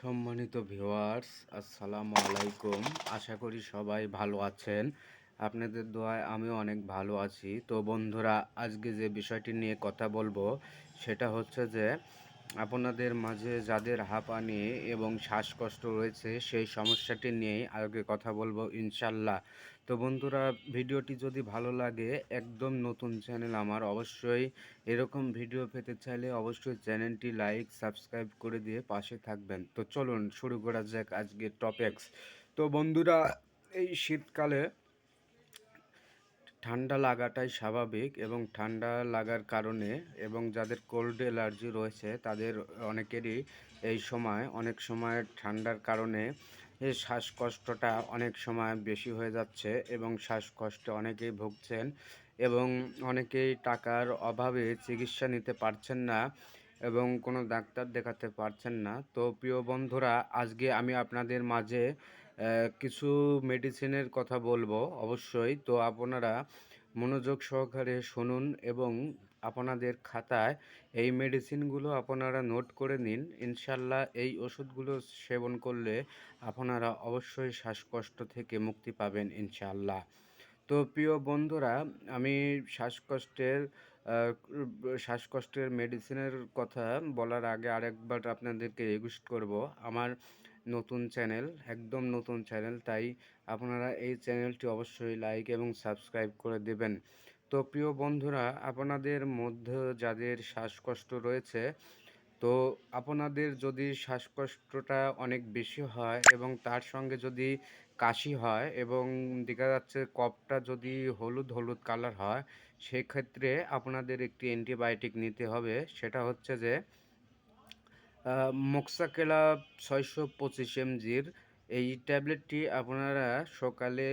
সম্মানিত ভিওয়ার্স আসসালামু আলাইকুম। আশা করি সবাই ভালো আছেন। আপনাদের দোয়ায় আমিও অনেক ভালো আছি। তো বন্ধুরা, আজকে যে বিষয়টি নিয়ে কথা বলব, সেটা হচ্ছে যে আপনাদের মাঝে যাদের হাঁপানি এবং শ্বাসকষ্ট রয়েছে, সেই সমস্যাটি নিয়েই আগে কথা বলব ইনশাল্লাহ। তো বন্ধুরা, ভিডিওটি যদি ভালো লাগে, একদম নতুন চ্যানেল আমার, অবশ্যই এরকম ভিডিও পেতে চাইলে অবশ্যই চ্যানেলটি লাইক, সাবস্ক্রাইব করে দিয়ে পাশে থাকবেন। তো চলুন শুরু করা যাক আজকের টপিক্স তো বন্ধুরা, এই শীতকালে ঠান্ডা লাগাটাই স্বাভাবিক এবং ঠান্ডা লাগার কারণে এবং যাদের কোল্ড অ্যালার্জি রয়েছে তাদের অনেকেরই এই সময়, অনেক সময় ঠান্ডার কারণে শ্বাসকষ্টটা অনেক সময় বেশি হয়ে যাচ্ছে এবং শ্বাসকষ্টে অনেকেই ভুগছেন এবং অনেকেই টাকার অভাবে চিকিৎসা নিতে পারছেন না এবং কোনো ডাক্তার দেখাতে পারছেন না। তো প্রিয় বন্ধুরা, আজকে আমি আপনাদের মাঝে কিছু মেডিসিনের কথা বলব অবশ্যই। তো আপনারা মনোযোগ সহকারে শুনুন এবং আপনাদের খাতায় এই মেডিসিনগুলো আপনারা নোট করে নিন। ইনশাল্লাহ এই ওষুধগুলো সেবন করলে আপনারা অবশ্যই শ্বাসকষ্ট থেকে মুক্তি পাবেন ইনশাল্লাহ। তো প্রিয় বন্ধুরা, আমি শ্বাসকষ্টের শ্বাসকষ্টের মেডিসিনের কথা বলার আগে আরেকবার আপনাদেরকে রিকোয়েস্ট করব। আমার নতুন চ্যানেল, একদম নতুন চ্যানেল, তাই আপনারা এই চ্যানেলটি অবশ্যই লাইক এবং সাবস্ক্রাইব করে দেবেন। তো প্রিয় বন্ধুরা, আপনাদের মধ্যে যাদের শ্বাসকষ্ট রয়েছে, তো আপনাদের যদি শ্বাসকষ্টটা অনেক বেশি হয় এবং তার সঙ্গে যদি কাশি হয় এবং দেখা যাচ্ছে কপটা যদি হলুদ হলুদ কালার হয়, সেক্ষেত্রে আপনাদের একটি অ্যান্টিবায়োটিক নিতে হবে। সেটা হচ্ছে যে মোক্সাকেলা ছয়শো পঁচিশ এমজির এই ট্যাবলেটটি আপনারা সকালে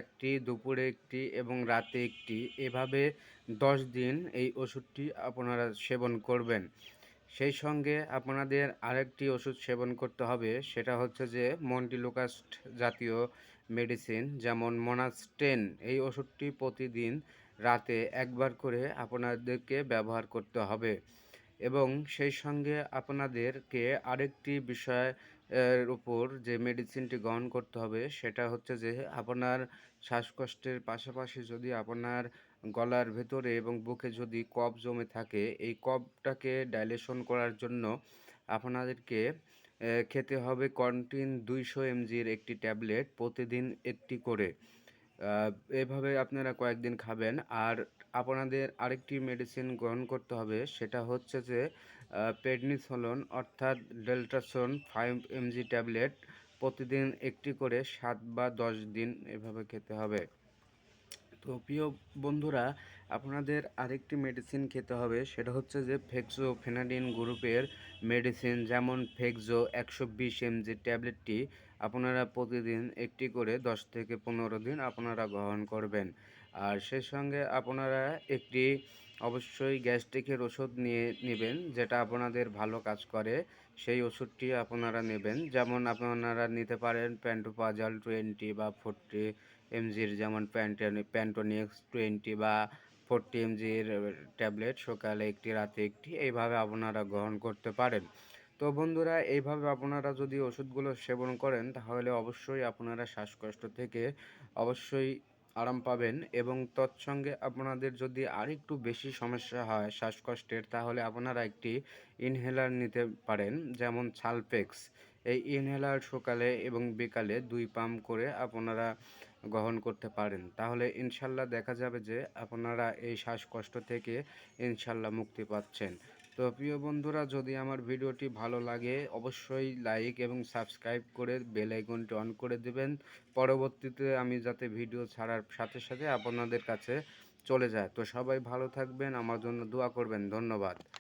একটি, দুপুরে একটি এবং রাতে একটি এভাবে দশ দিন এই ওষুধটি আপনারা সেবন করবেন। সেই সঙ্গে আপনাদের আরেকটি ওষুধ সেবন করতে হবে, সেটা হচ্ছে যে মন্টিলোকাস্ট জাতীয় মেডিসিন, যেমন মোনাস্টেন এই ওষুধটি প্রতিদিন রাতে একবার করে আপনাদেরকে ব্যবহার করতে হবে। এবং সেই সঙ্গে আপনাদেরকে আরেকটি বিষয়, এর উপর যে মেডিসিনটি গ্রহণ করতে হবে, সেটা হচ্ছে যে আপনার শ্বাসকষ্টের পাশাপাশি যদি আপনার গলার ভেতরে এবং বুকে যদি কফ জমে থাকে, এই কফটাকে ডাইলেশন করার জন্য আপনাদেরকে খেতে হবে কন্টিন দুইশো এমজির একটি ট্যাবলেট প্রতিদিন একটি করে। এভাবে আপনারা কয়েকদিন খাবেন। আর আপনাদের আরেকটি মেডিসিন গ্রহণ করতে হবে, সেটা হচ্ছে যে পেডনিসোলন অর্থাৎ ডেল্টাসন ফাইভ এমজি ট্যাবলেট প্রতিদিন একটি করে সাত বা দশ দিন এভাবে খেতে হবে। তো প্রিয় বন্ধুরা, আপনাদের আরেকটি মেডিসিন খেতে হবে, সেটা হচ্ছে যে ফেক্সো ফেনাডিন গ্রুপের মেডিসিন যেমন ফেক্সো একশো বিশ এমজি ট্যাবলেটটি আপনারা প্রতিদিন একটি করে দশ থেকে পনেরো দিন আপনারা গ্রহণ করবেন। আর সেই সঙ্গে আপনারা একটি অবশ্যই গ্যাস্ট্রিকের ওষুধ নিয়ে নেবেন, যেটা আপনাদের ভালো কাজ করে। সেই ওষুধটি আপনারা নেবেন। যেমন আপনারা নিতে পারেন প্যান্টোপাজাল টোয়েন্টি বা ফোরটি এমজির যেমন প্যান্টনি, প্যান্টোনিক্স টোয়েন্টি বা ফোরটি এমজির ট্যাবলেট সকালে একটি, রাতে একটি, এইভাবে আপনারা গ্রহণ করতে পারেন। তো বন্ধুরা, এইভাবে আপনারা যদি ওষুধগুলো সেবন করেন, তাহলে অবশ্যই আপনারা শ্বাসকষ্ট থেকে অবশ্যই আরাম পাবেন এবং তৎসঙ্গে আপনাদের যদি আরেকটু বেশি সমস্যা হয় শ্বাসকষ্টের, তাহলে আপনারা একটি ইনহেলার নিতে পারেন, যেমন সালফেক্স এই ইনহেলার সকালে এবং বিকালে দুই পাম্প করে আপনারা গ্রহণ করতে পারেন। তাহলে ইনশাল্লাহ দেখা যাবে যে আপনারা এই শ্বাসকষ্ট থেকে ইনশাল্লাহ মুক্তি পাচ্ছেন। তো প্রিয় বন্ধুরা, যদি আমার ভিডিওটি ভালো লাগে, অবশ্যই লাইক এবং সাবস্ক্রাইব করে বেল আইকনটি অন করে দেবেন। পরবর্তীতে আমি যাতে ভিডিও ছাড়ার সাথে সাথে আপনাদের কাছে চলে যায়। তো সবাই ভালো থাকবেন, আমার জন্য দোয়া করবেন। ধন্যবাদ।